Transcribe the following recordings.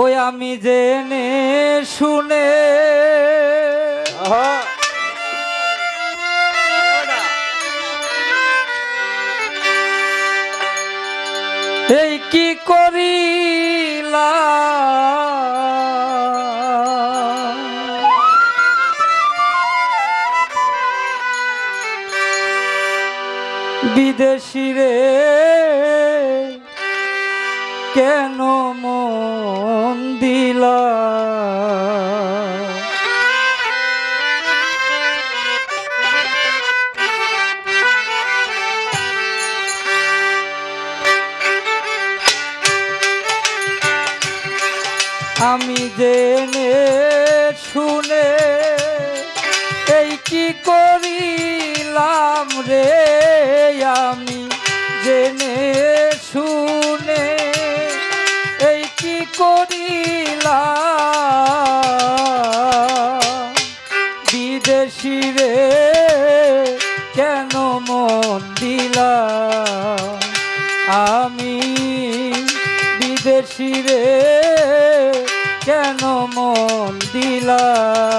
ওই আমি জেনে শুনে। এই কি করিলা বিদেশি রে কেন মন দিলা। আমি জেনে শুনে এই কি করিলাম রে? বিদেশি রে কেন মন দিলা? আমি বিদেশি রে কেন মন দিলাম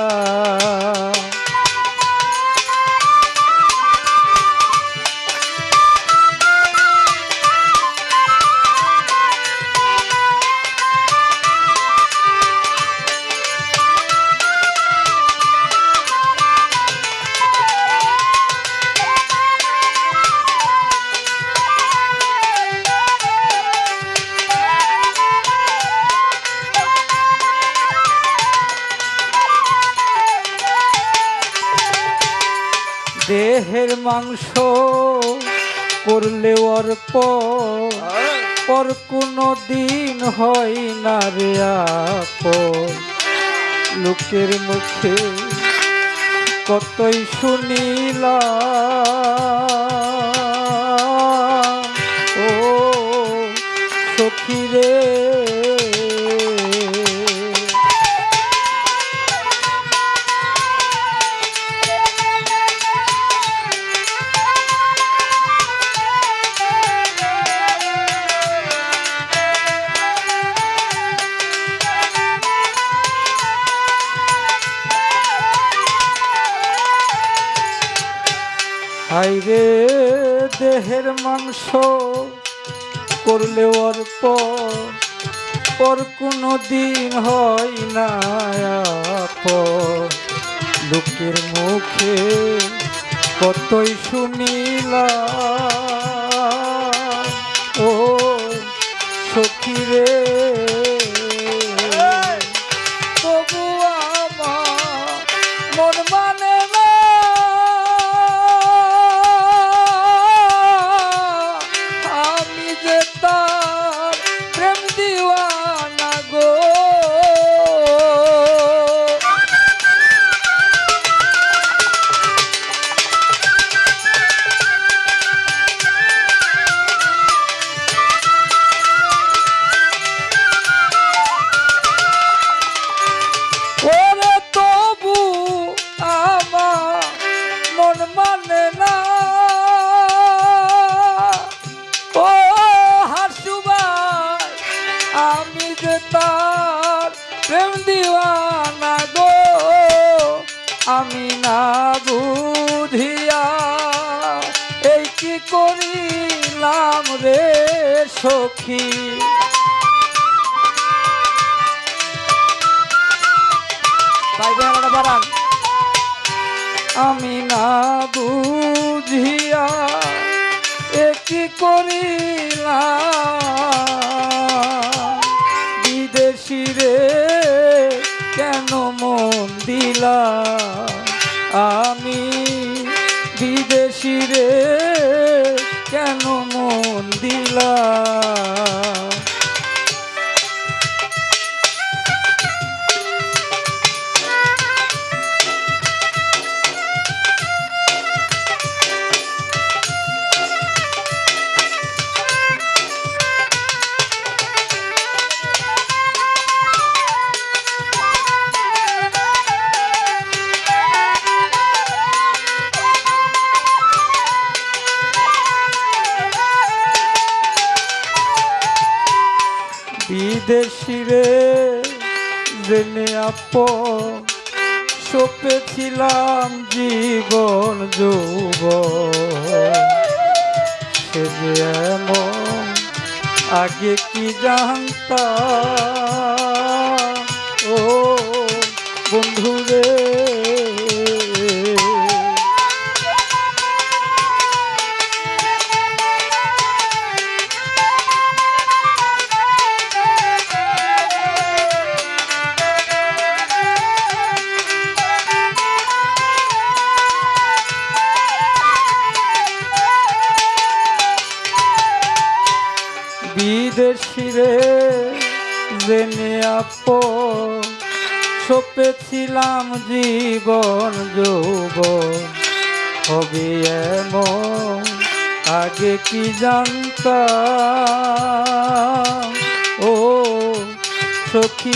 দেহের মাংস করলে অর্প। পর কোনো দিন হয় না রে লোকের মুখে কতই শুনিলা ও সখী রে হাইরে দেহের মাংস করলে অর্প পর কোনো দিন হয় না। লোকের মুখে কতই শুনিলা ও সখী আমি না বুঝিয়া এই কি করিলাম রে সখী? আমি না বুঝিয়া একই করিলাম? বিদেশি রে কেন মন দিলা? বিদেশি রে কেন মন দিলা? বিদেশি রে জেনে আপ সপেছিলাম জীবন যুব সে যে এমন, আগে কি জানতাম? ও বন্ধু রে জেনে আপ সপেছিলাম জীবন যুব হবে এমন আগে কি জানতাম? ও সখী